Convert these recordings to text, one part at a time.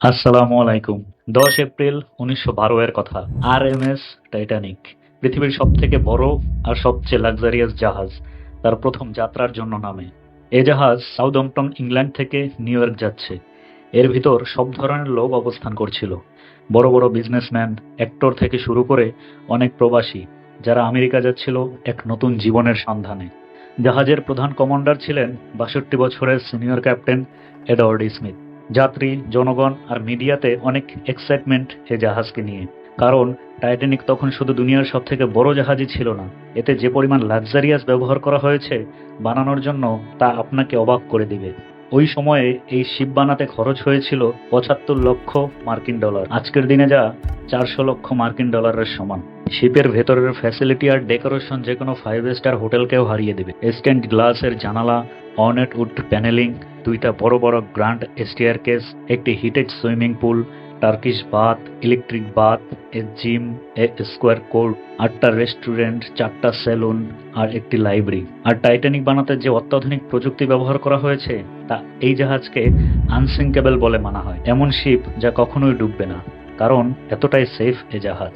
আসসালামু আলাইকুম। দশ এপ্রিল উনিশশো বারো এর কথা। আর এম এস টাইটানিক, পৃথিবীর সব থেকে বড় আর সবচেয়ে লাক্সারিয়াস জাহাজ, তার প্রথম যাত্রার জন্য নামে। এ জাহাজ সাউথম্পটন ইংল্যান্ড থেকে নিউ ইয়র্ক যাচ্ছে। এর ভিতর সব ধরনের লোক অবস্থান করছিল। বড় বড় বিজনেসম্যান অ্যাক্টর থেকে শুরু করে অনেক প্রবাসী, যারা আমেরিকা যাচ্ছিল এক নতুন জীবনের সন্ধানে। জাহাজের প্রধান কমান্ডার ছিলেন বাষট্টি বছরের সিনিয়র ক্যাপ্টেন এডওয়ার্ড স্মিথ। যাত্রী, জনগণ আর মিডিয়াতে অনেক এক্সাইটমেন্ট এ জাহাজকে নিয়ে। কারণ টাইটানিক তখন শুধু দুনিয়ার সব থেকে বড় জাহাজই ছিল না, এতে যে পরিমাণ লাক্সারিয়াস ব্যবহার করা হয়েছে বানানোর জন্য তা আপনাকে অবাক করে দিবে। ওই সময়ে এই শিপ বানাতে খরচ হয়েছিল পঁচাত্তর লক্ষ মার্কিন ডলার। আজকের দিনে যা চারশো লক্ষ মার্কিন ডলারের সমান। শিপের ভেতরের ফ্যাসিলিটি আর ডেকোরেশন যে কোনো ফাইভ স্টার হোটেলকেও হারিয়ে দেবে। স্ট্যান্ড গ্লাসের জানালা অনেট উড প্যানেলিং দুইটা বড় বড় গ্র্যান্ড স্টিয়ার কেস, একটি heated swimming pool, Turkish bath, electric bath, a gym, a squash court, আটটা রেস্টুরেন্ট, চারটা সেলুন আর একটি লাইব্রেরি। আর টাইটানিক বানাতে যে অত্যাধুনিক প্রযুক্তি ব্যবহার করা হয়েছে, তা এই জাহাজকে আনসিঙ্কেবল বলে মানা হয়। এমন শিপ যা কখনোই ডুববে না, কারণ এতটাই সেফ এ জাহাজ।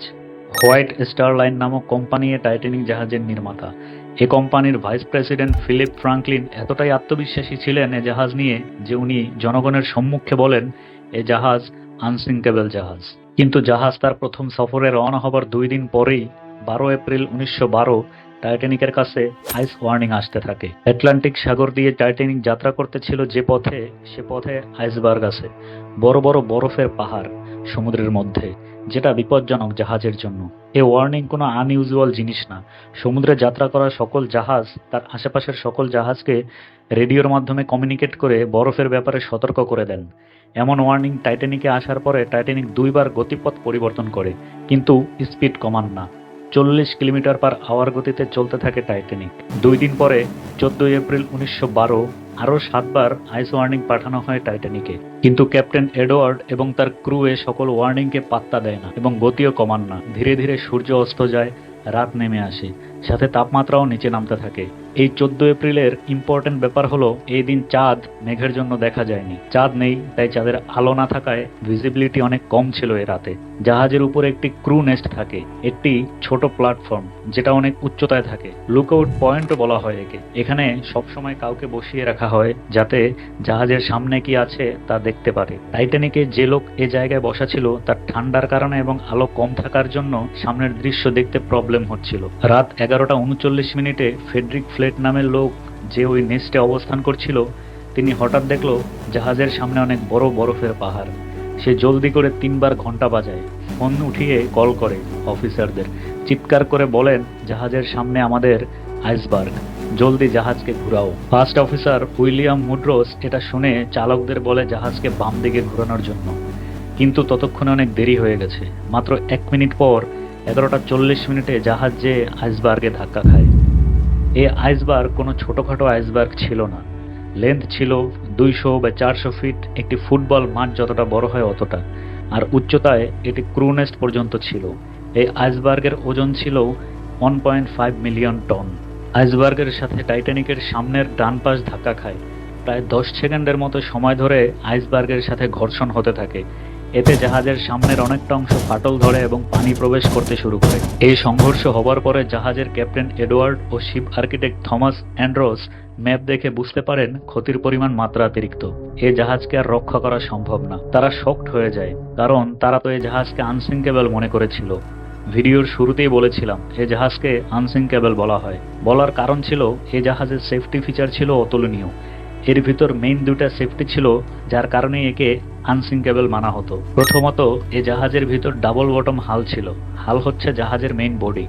হোয়াইট স্টার লাইন নামক কোম্পানি টাইটানিক জাহাজের নির্মাতা। এ কোম্পানির ভাইস প্রেসিডেন্ট ফিলিপ ফ্রাঙ্কলিন এতটাই আত্মবিশ্বাসী ছিলেন এ জাহাজ নিয়ে যে উনি জনগণের সম্মুখে বলেন, এ জাহাজ আনসিঙ্কেবল জাহাজ। কিন্তু জাহাজ তার প্রথম সফরে রওনা হবার দুই দিন পরেই, বারো এপ্রিল উনিশশো বারো, টাইটানিকের কাছে আইস ওয়ার্নিং আসতে থাকে। অ্যাটলান্টিক সাগর দিয়ে টাইটানিক যাত্রা করতেছিল যে পথে, সে পথে আইসবার্গ আছে, বড় বড় বরফের পাহাড় সমুদ্রের মধ্যে, যেটা বিপজ্জনক জাহাজের জন্য। এ ওয়ার্নিং কোনো আনইউজুয়াল জিনিস না। সমুদ্রে যাত্রা করা সকল জাহাজ, তার আশেপাশের সকল জাহাজকে রেডিওর মাধ্যমে কমিউনিকেট করে বরফের ব্যাপারে সতর্ক করে দেন। এমন ওয়ার্নিং টাইটানিকে আসার পরে টাইটানিক দুইবার গতিপথ পরিবর্তন করে, কিন্তু স্পিড কমান না। চল্লিশ কিলোমিটার পার আওয়ার গতিতে চলতে থাকে টাইটানিক দুই দিন পরে চোদ্দই এপ্রিল উনিশশো বারো আরও সাতবার আইস ওয়ার্নিং পাঠানো হয় টাইটানিকে। কিন্তু ক্যাপ্টেন এডওয়ার্ড এবং তার ক্রু এ সকল ওয়ার্নিংকে পাত্তা দেয় না এবং গতিও কমান না। ধীরে ধীরে সূর্য অস্ত যায়, রাত নেমে আসে, সাথে তাপমাত্রাও নিচে নামতে থাকে। এই চোদ্দ এপ্রিলের ইম্পর্টেন্ট ব্যাপার হলো, এই দিন চাঁদ মেঘের জন্য দেখা যায়নি। চাঁদ নেই, তাই চাঁদের আলো না থাকায় ভিজিবিলিটি অনেক কম ছিল এ রাতে। জাহাজের উপরে একটি ক্রু নেস্ট থাকে, একটি ছোট প্ল্যাটফর্ম যেটা অনেক উচ্চতায় থাকে। লুকআউট পয়েন্টও বলা হয় একে। এখানে সবসময় কাউকে বসিয়ে রাখা হয় যাতে জাহাজের সামনে কি আছে তা দেখতে পারে। টাইটানিকে যে লোক এ জায়গায় বসা ছিল তার ঠান্ডার কারণে এবং আলো কম থাকার জন্য সামনের দৃশ্য দেখতে প্রবলেম হচ্ছিল। রাত এগারোটা উনচল্লিশ মিনিটে ফেডরিক ফ্লেট নামের লোক যে ওই নেস্টে অবস্থান করছিল, তিনি হঠাৎ দেখল জাহাজের সামনে অনেক বড় বরফের পাহাড়। সে জলদি করে তিনবার ঘণ্টা বাজায়, ফোন উঠিয়ে কল করে অফিসারদের। চিৎকার করে বলেন, জাহাজের সামনে আমাদের আইসবার্গ, জলদি জাহাজকে ঘুরাও। ফার্স্ট অফিসার উইলিয়াম মুড্রোস এটা শুনে চালকদের বলে জাহাজকে বাম দিকে ঘোরানোর জন্য। কিন্তু ততক্ষণে অনেক দেরি হয়ে গেছে। মাত্র এক মিনিট পর এগারোটা চল্লিশ মিনিটে জাহাজ যে আইসবার্গে ধাক্কা খায়। এই আইসবার্গ কোনো ছোটোখাটো আইসবার্গ ছিল না। লেন্থ ছিল দুইশো বা চারশো ফিট একটি ফুটবল মাঠ যতটা বড় হয় অতটা। আর উচ্চতায় এটি ক্রুনেস্ট পর্যন্ত ছিল। এই আইসবার্গের ওজন ছিল one point five million ton আইসবার্গের সাথে টাইটানিকের সামনের ডান পাশ ধাক্কা খায়। প্রায় দশ সেকেন্ডের মতো সময় ধরে আইসবার্গের সাথে ঘর্ষণ হতে থাকে। এতে জাহাজের সামনের অনেকটা অংশ ফাটল ধরে এবং পানি প্রবেশ করতে শুরু করে। এই সংঘর্ষ হবার পরে জাহাজের ক্যাপ্টেন এডওয়ার্ড ও ship architect Thomas Andrews map দেখে বুঝতে পারেন ক্ষতির পরিমাণ মাত্রাতিরিক্ত এ জাহাজকে আর রক্ষা করা সম্ভব না। তারা শক্ট হয়ে যায়, কারণ তারা তো এই জাহাজকে আনসিঙ্কেবল মনে করেছিল। ভিডিওর শুরুতেই বলেছিলাম, এ জাহাজকে আনসিঙ্কেবল বলা হয়। বলার কারণ ছিল, এ জাহাজের সেফটি ফিচার ছিল অতুলনীয়। এর ভিতর মেইন দুটা সেফটি ছিল, যার কারণে একে আনসিঙ্কেবল মানা হতো। প্রথমত, এ জাহাজের ভিতর ডাবল বটম হাল ছিল। হাল হচ্ছে জাহাজের মেইন বডি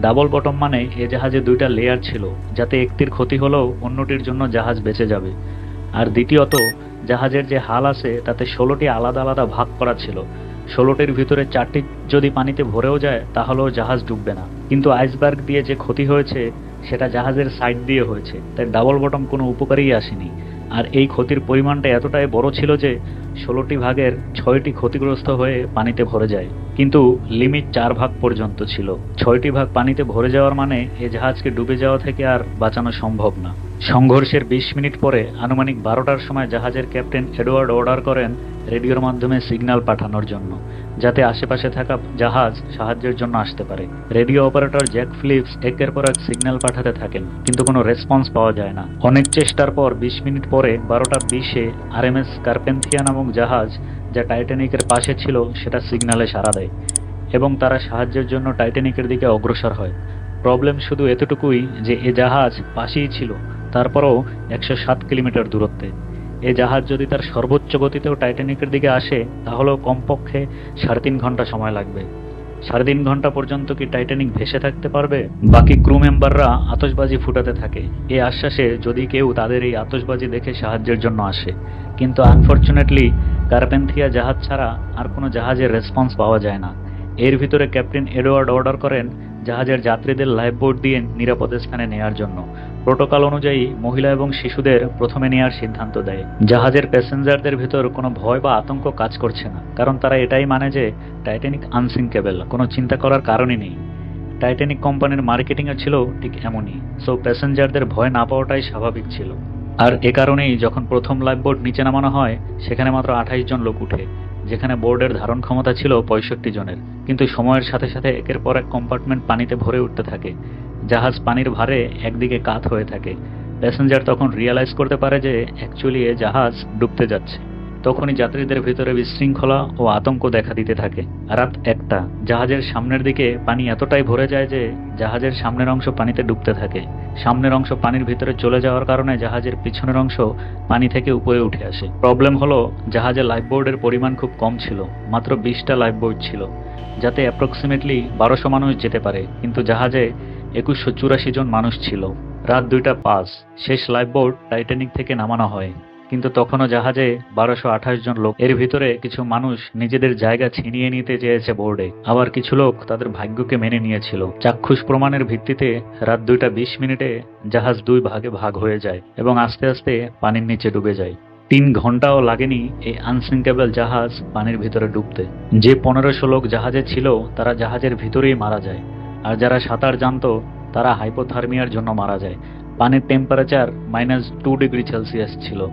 ডাবল বটম মানে এ জাহাজে দুইটা লেয়ার ছিল, যাতে একটির ক্ষতি হলেও অন্যটির জন্য জাহাজ বেঁচে যাবে। আর দ্বিতীয়ত, জাহাজের যে হাল আছে, তাতে ষোলোটি আলাদা আলাদা ভাগ করা ছিল। ষোলোটির ভিতরে চারটি যদি পানিতে ভরেও যায়, তাহলেও জাহাজ ডুববে না। কিন্তু আইসবার্গ দিয়ে যে ক্ষতি হয়েছে সেটা জাহাজের সাইড দিয়ে হয়েছে। তাই ডাবল বটম কোনো উপকারেই আসেনি। আর এই ক্ষতির পরিমাণটা এতটাই বড় ছিল যে, ষোলোটি ভাগের ছয়টি ক্ষতিগ্রস্ত হয়ে পানিতে ভরে যায়। কিন্তু লিমিট চার ভাগ পর্যন্ত ছিল। ছয়টি ভাগ পানিতে ভরে যাওয়ার মানে এ জাহাজকে ডুবে যাওয়া থেকে আর বাঁচানো সম্ভব না। সংঘর্ষের বিশ মিনিট পরে আনুমানিক বারোটার সময় জাহাজের ক্যাপ্টেন এডওয়ার্ড অর্ডার করেন রেডিওর মাধ্যমে সিগন্যাল পাঠানোর জন্য, যাতে আশেপাশে থাকা জাহাজ সাহায্যের জন্য আসতে পারে। রেডিও অপারেটর জ্যাক ফিলিপস একের পর এক সিগন্যাল পাঠাতে থাকেন, কিন্তু কোনো রেসপন্স পাওয়া যায় না। অনেক চেষ্টার পর বিশ মিনিট পরে বারোটা বিশে আরএমএস কার্পেন্থিয়া নামক জাহাজ যা টাইটানিকের পাশে ছিল, সেটা সিগন্যালে সাড়া দেয় এবং তারা সাহায্যের জন্য টাইটানিকের দিকে অগ্রসর হয়। প্রবলেম শুধু এতটুকুই যে এ জাহাজ পাশেই ছিল, তারপরও একশো সাত কিলোমিটার দূরত্বে। এ জাহাজ যদি তার সর্বোচ্চ গতিতেও টাইটানিকের দিকে আসে, তাহলেও কমপক্ষে সাড়ে তিন ঘণ্টা সময় লাগবে। সাড়ে তিন ঘণ্টা পর্যন্ত কি টাইটানিক ভেসে থাকতে পারবে? বাকি ক্রু মেম্বাররা আতশবাজি ফুটাতে থাকে। এই আশ্বাসে যদি কেউ তাদের এই আতশবাজি দেখে সাহায্যের জন্য আসে। কিন্তু আনফর্চুনেটলি কার্পেন্থিয়া জাহাজ ছাড়া আর কোনো জাহাজের রেসপন্স পাওয়া যায় না। এর ভিতরে ক্যাপ্টেন এডওয়ার্ড অর্ডার করেন জাহাজের যাত্রীদের লাইফ বোট দিয়ে নিরাপদ স্থানে নেয়ার জন্য। প্রোটোকল অনুযায়ী মহিলা এবং শিশুদের প্রথমে নেয়ার সিদ্ধান্ত দেয়। জাহাজের প্যাসেঞ্জারদের ভিতর কোনো ভয় বা আতঙ্ক কাজ করছে না, কারণ তারা এটাই মানে যে টাইটানিক আনসিঙ্কেবল কোনো চিন্তা করার কারণই নেই। টাইটানিক কোম্পানির মার্কেটিংও ছিল ঠিক এমনই, সো প্যাসেঞ্জারদের ভয় না পাওয়াটাই স্বাভাবিক ছিল। আর এ কারণেই যখন প্রথম লাইফ বোর্ড নিচে নামানো হয়, সেখানে মাত্র আঠাইশ জন লোক উঠে, যেখানে বোর্ডের ধারণ ক্ষমতা ছিল পঁয়ষট্টি জনের, কিন্তু সময়ের সাথে সাথে একের পর এক কম্পার্টমেন্ট পানিতে ভরে উঠতে থাকে। জাহাজ পানির ভারে একদিকে কাত হয়ে থাকে। প্যাসেঞ্জার তখন রিয়ালাইজ করতে পারে যে অ্যাকচুয়ালি এ জাহাজ ডুবতে যাচ্ছে। তখনই যাত্রীদের ভিতরে বিশৃঙ্খলা ও আতঙ্ক দেখা দিতে থাকে। রাত একটা। জাহাজের সামনের দিকে পানি এতটাই ভরে যায় যে জাহাজের সামনের অংশ পানিতে ডুবতে থাকে। সামনের অংশ পানির ভিতরে চলে যাওয়ার কারণে জাহাজের পিছনের অংশ পানি থেকে উপরে উঠে আসে। প্রবলেম হলো জাহাজে লাইফবোর্ডের পরিমাণ খুব কম ছিল। মাত্র বিশটা লাইফবোর্ড ছিল, যাতে অ্যাপ্রক্সিমেটলি বারোশো মানুষ যেতে পারে। কিন্তু জাহাজে একুশশো চুরাশি জন মানুষ ছিল। রাত দুইটা পাঁচ। শেষ লাইফবোট টাইটানিক থেকে নামানো হয়। কিন্তু তখনও জাহাজে বারোশো আঠাশ জন লোক। এর ভিতরে কিছু মানুষ নিজেদের জায়গা ছিনিয়ে নিতে চেয়েছে বোর্ডে। আবার কিছু লোক তাদের ভাগ্যকে মেনে নিয়েছিল। চাক্ষুষ প্রমাণের ভিত্তিতে রাত দুইটা বিশ মিনিটে জাহাজ দুই ভাগে ভাগ হয়ে যায় এবং আস্তে আস্তে পানির নিচে ডুবে যায়। তিন ঘন্টাও লাগেনি এই আনসিঙ্কেবল জাহাজ পানির ভিতরে ডুবতে। যে পনেরোশো লোক জাহাজে ছিল, তারা জাহাজের ভিতরেই মারা যায়। আর যারা সাঁতার জানতো, তারা হাইপোথার্মিয়ার জন্য মারা যায়। পানির temperature minus two degree Celsius ছিল।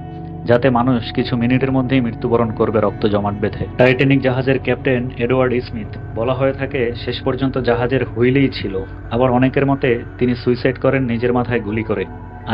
যাতে মানুষ কিছু মিনিটের মধ্যেই মৃত্যুবরণ করবে রক্ত জমাট বেঁধে। টাইটেনিক জাহাজের ক্যাপ্টেন এডওয়ার্ড স্মিথ, বলা হয়ে থাকে, শেষ পর্যন্ত জাহাজের হুইলেই ছিল। আবার অনেকের মতে, তিনি সুইসাইড করেন নিজের মাথায় গুলি করে।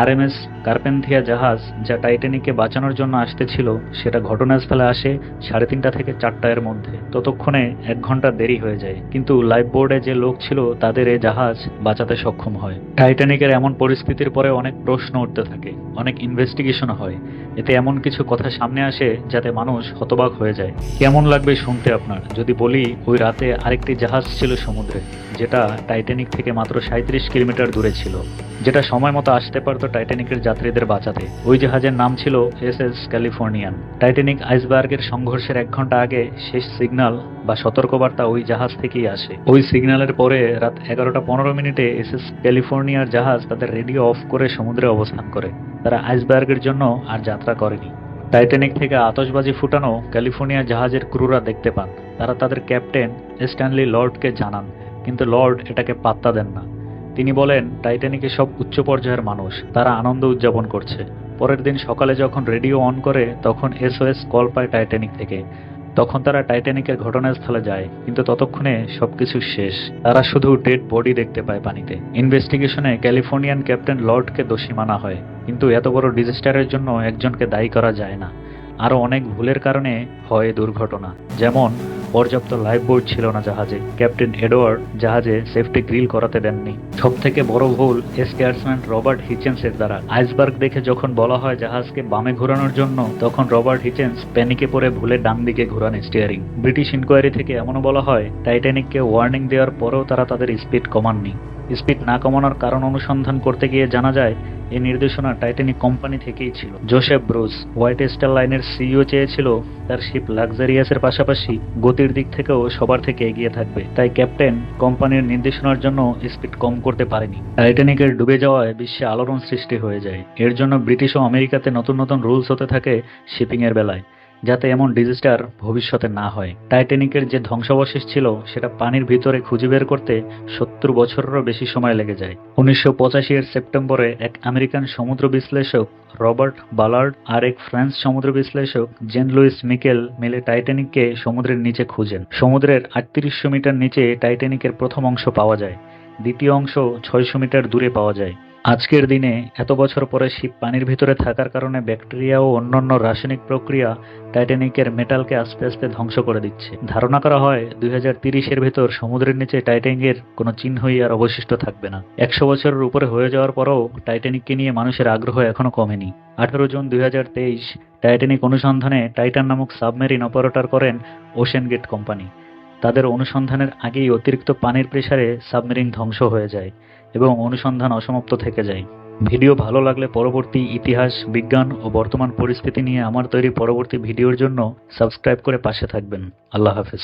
আরএমএস, কার্পেন্থিয়া জাহাজ যা টাইটানিককে বাঁচানোর জন্য আসতেছিল, সেটা ঘটনাস্থলে আসে সাড়ে তিনটা থেকে চারটা এর মধ্যে। ততক্ষণে এক ঘণ্টা দেরি হয়ে যায়, কিন্তু লাইফ বোর্ডে যে লোক ছিল তাদের এই জাহাজ বাঁচাতে সক্ষম হয়। টাইটানিকের এমন পরিস্থিতির পরে অনেক প্রশ্ন উঠতে থাকে, অনেক ইনভেস্টিগেশন হয়। এতে এমন কিছু কথা সামনে আসে যাতে মানুষ হতবাক হয়ে যায়। কেমন লাগবে শুনতে আপনার? যদি বলি, ওই রাতে আরেকটি জাহাজ ছিল সমুদ্রে। যেটা টাইটানিক থেকে মাত্র সাঁত্রিশ কিলোমিটার দূরে ছিল। যেটা সময় মতো আসতে পারতো টাইটানিকের যাত্রীদের বাঁচাতে। ওই জাহাজের নাম ছিল এস এস ক্যালিফোর্নিয়ান। টাইটানিক আইসবার্গের সংঘর্ষের এক ঘণ্টা আগে শেষ সিগন্যাল বা সতর্কবার্তা ওই জাহাজ থেকেই আসে। ওই সিগন্যালের পরে রাত এগারোটা পনেরো মিনিটে এস এস ক্যালিফোর্নিয়ার জাহাজ তাদের রেডিও অফ করে সমুদ্রে অবস্থান করে। তারা আইসবার্গের জন্য আর যাত্রা করেনি। টাইটানিক থেকে আতশবাজি ফুটানো ক্যালিফোর্নিয়া জাহাজের ক্রুরা দেখতে পান। তারা তাদের ক্যাপ্টেন স্ট্যানলি লর্ডকে জানান কিন্তু লর্ড এটাকে পাত্তা দেন না। তিনি বলেন, টাইটানিকে সব উচ্চ পর্যায়ের মানুষ, তারা আনন্দ উদযাপন করছে। পরের দিন সকালে যখন রেডিও অন করে, তখন এসওএস কল পায় টাইটানিক থেকে। তখন তারা টাইটানিকের ঘটনাস্থলে যায়, কিন্তু ততক্ষণে সবকিছু শেষ। তারা শুধু ডেড বডি দেখতে পায় পানিতে। ইনভেস্টিগেশনে ক্যালিফোর্নিয়ান ক্যাপ্টেন লর্ডকে দোষী মানা হয়, কিন্তু এত বড় ডিজাস্টারের জন্য একজনকে দায়ী করা যায় না। আরও অনেক ভুলের কারণে হয় দুর্ঘটনা। যেমন পর্যাপ্ত লাইফ বোর্ড ছিল না জাহাজে। ক্যাপ্টেন এডওয়ার্ড জাহাজে সেফটি গ্রিল করাতে দেননি। সব থেকে বড় ভুল স্কেয়ার্সম্যান রবার্ট হিচেন্সের দ্বারা। আইসবার্গ দেখে যখন বলা হয় জাহাজকে বামে ঘোরানোর জন্য, তখন রবার্ট হিচেন্স প্যানিকে পরে ভুলে ডান দিকে ঘোরান স্টিয়ারিং ব্রিটিশ ইনকোয়ারি থেকে এমনও বলা হয় টাইটানিককে ওয়ার্নিং দেওয়ার পরেও তারা তাদের স্পিড কমাননি। স্পিড না কমানোর কারণ অনুসন্ধান করতে গিয়ে জানা যায় এই নির্দেশনা টাইটানিক কোম্পানি থেকেই ছিল। জোসেফ ব্রুস, হোয়াইট স্টার লাইনের সিইও চেয়েছিল, তার শিপ লাক্সারিয়াসের পাশাপাশি গতির দিক থেকেও সবার থেকে এগিয়ে থাকবে, তাই ক্যাপ্টেন কোম্পানির নির্দেশনার জন্য স্পিড কম করতে পারেনি। টাইটানিকের ডুবে যাওয়ায় বিশ্বে আলোড়ন সৃষ্টি হয়ে যায়। এর জন্য ব্রিটিশ ও আমেরিকাতে নতুন নতুন রুলস হতে থাকে শিপিং এর বেলায়। যাতে এমন ডিজাস্টার ভবিষ্যতে না হয়। টাইটানিকের যে ধ্বংসাবশেষ ছিল, সেটা পানির ভিতরে খুঁজে বের করতে সত্তর বছরেরও বেশি সময় লেগে যায়। উনিশশো পঁচাশি এর সেপ্টেম্বরে এক আমেরিকান সমুদ্র বিশ্লেষক, রবার্ট বালার্ড, আর এক ফ্রান্স সমুদ্র বিশ্লেষক জেন লুইস মিকেল মিলে টাইটানিককে সমুদ্রের নিচে খুঁজেন। সমুদ্রের আটত্রিশশো মিটার নিচে টাইটানিকের প্রথম অংশ পাওয়া যায়, দ্বিতীয় অংশ ছয়শো মিটার দূরে পাওয়া যায়। আজকের দিনে এত বছর পরে শিপ পানির ভিতরে থাকার কারণে ব্যাকটেরিয়া ও অন্যান্য রাসায়নিক প্রক্রিয়া টাইটানিকের মেটালকে আস্তে আস্তে ধ্বংস করে দিচ্ছে। ধারণা করা হয়, দুই তিরিশের ভেতর সমুদ্রের নিচে টাইটানিকের কোনো চিহ্নই আর অবশিষ্ট থাকবে না। একশো বছরের উপরে হয়ে যাওয়ার পরও টাইটানিককে নিয়ে মানুষের আগ্রহ এখনও কমেনি। আঠারো জুন দুই হাজার তেইশ, টাইটানিক অনুসন্ধানে টাইটান নামক সাবমেরিন অপারেটর করেন ওশেন গেট কোম্পানি। তাদের অনুসন্ধানের আগেই অতিরিক্ত পানির প্রেসারে সাবমেরিন ধ্বংস হয়ে যায় এবং অনুসন্ধান অসমাপ্ত থেকে যায়। ভিডিও ভালো লাগলে পরবর্তী ইতিহাস, বিজ্ঞান ও বর্তমান পরিস্থিতি নিয়ে আমার তৈরি পরবর্তী ভিডিওর জন্য সাবস্ক্রাইব করে পাশে থাকবেন। আল্লাহ হাফেজ।